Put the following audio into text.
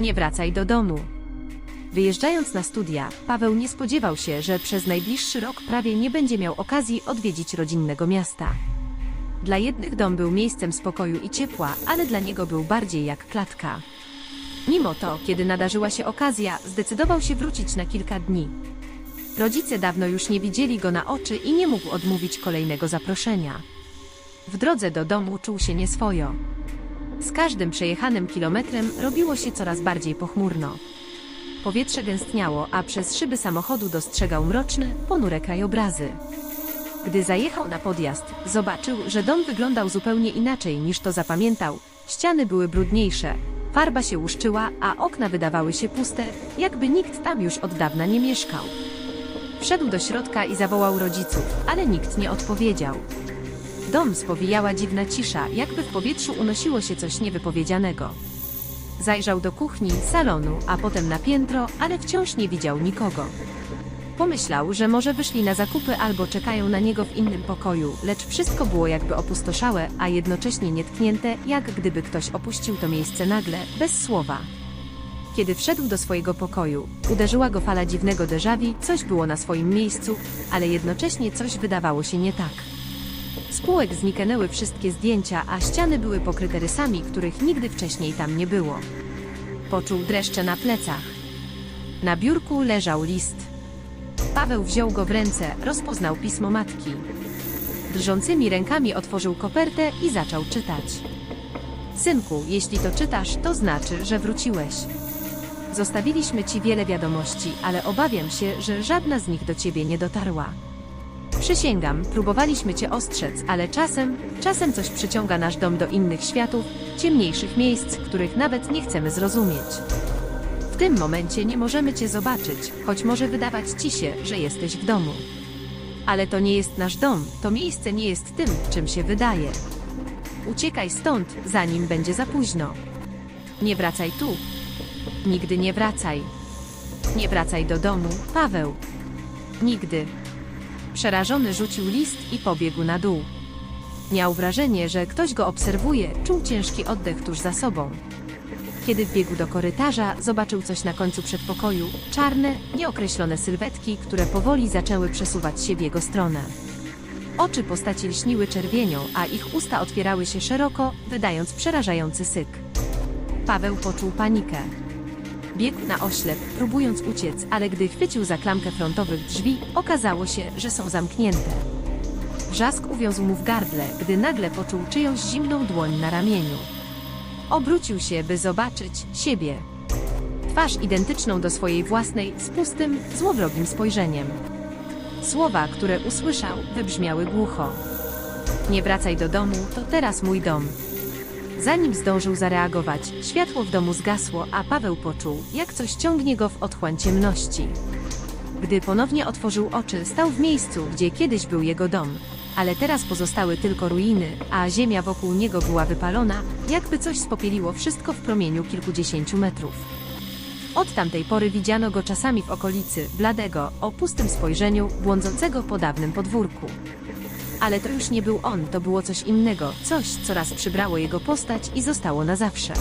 Nie wracaj do domu. Wyjeżdżając na studia, Paweł nie spodziewał się, że przez najbliższy rok prawie nie będzie miał okazji odwiedzić rodzinnego miasta. Dla jednych dom był miejscem spokoju i ciepła, ale dla niego był bardziej jak klatka. Mimo to, kiedy nadarzyła się okazja, zdecydował się wrócić na kilka dni. Rodzice dawno już nie widzieli go na oczy i nie mógł odmówić kolejnego zaproszenia. W drodze do domu czuł się nieswojo. Z każdym przejechanym kilometrem robiło się coraz bardziej pochmurno. Powietrze gęstniało, a przez szyby samochodu dostrzegał mroczne, ponure krajobrazy. Gdy zajechał na podjazd, zobaczył, że dom wyglądał zupełnie inaczej niż to zapamiętał. Ściany były brudniejsze, farba się łuszczyła, a okna wydawały się puste, jakby nikt tam już od dawna nie mieszkał. Wszedł do środka i zawołał rodziców, ale nikt nie odpowiedział. Dom spowijała dziwna cisza, jakby w powietrzu unosiło się coś niewypowiedzianego. Zajrzał do kuchni, salonu, a potem na piętro, ale wciąż nie widział nikogo. Pomyślał, że może wyszli na zakupy albo czekają na niego w innym pokoju, lecz wszystko było jakby opustoszałe, a jednocześnie nietknięte, jak gdyby ktoś opuścił to miejsce nagle, bez słowa. Kiedy wszedł do swojego pokoju, uderzyła go fala dziwnego déjà vu, coś było na swoim miejscu, ale jednocześnie coś wydawało się nie tak. Z półek zniknęły wszystkie zdjęcia, a ściany były pokryte rysami, których nigdy wcześniej tam nie było. Poczuł dreszcze na plecach. Na biurku leżał list. Paweł wziął go w ręce, rozpoznał pismo matki. Drżącymi rękami otworzył kopertę i zaczął czytać. Synku, jeśli to czytasz, to znaczy, że wróciłeś. Zostawiliśmy ci wiele wiadomości, ale obawiam się, że żadna z nich do ciebie nie dotarła. Przysięgam, próbowaliśmy cię ostrzec, ale czasem, czasem coś przyciąga nasz dom do innych światów, ciemniejszych miejsc, których nawet nie chcemy zrozumieć. W tym momencie nie możemy cię zobaczyć, choć może wydawać ci się, że jesteś w domu. Ale to nie jest nasz dom, to miejsce nie jest tym, czym się wydaje. Uciekaj stąd, zanim będzie za późno. Nie wracaj tu. Nigdy nie wracaj. Nie wracaj do domu, Paweł. Nigdy. Przerażony rzucił list i pobiegł na dół. Miał wrażenie, że ktoś go obserwuje, czuł ciężki oddech tuż za sobą. Kiedy wbiegł do korytarza, zobaczył coś na końcu przedpokoju czarne, nieokreślone sylwetki, które powoli zaczęły przesuwać się w jego stronę. Oczy postaci lśniły czerwienią, a ich usta otwierały się szeroko, wydając przerażający syk. Paweł poczuł panikę. Biegł na oślep, próbując uciec, ale gdy chwycił za klamkę frontowych drzwi, okazało się, że są zamknięte. Wrzask uwiązł mu w gardle, gdy nagle poczuł czyjąś zimną dłoń na ramieniu. Obrócił się, by zobaczyć siebie. Twarz identyczną do swojej własnej, z pustym, złowrogim spojrzeniem. Słowa, które usłyszał, wybrzmiały głucho. Nie wracaj do domu, to teraz mój dom. Zanim zdążył zareagować, światło w domu zgasło, a Paweł poczuł, jak coś ciągnie go w otchłań ciemności. Gdy ponownie otworzył oczy, stał w miejscu, gdzie kiedyś był jego dom, ale teraz pozostały tylko ruiny, a ziemia wokół niego była wypalona, jakby coś spopieliło wszystko w promieniu kilkudziesięciu metrów. Od tamtej pory widziano go czasami w okolicy, bladego, o pustym spojrzeniu, błądzącego po dawnym podwórku. Ale to już nie był on, to było coś innego, coś, co raz przybrało jego postać i zostało na zawsze.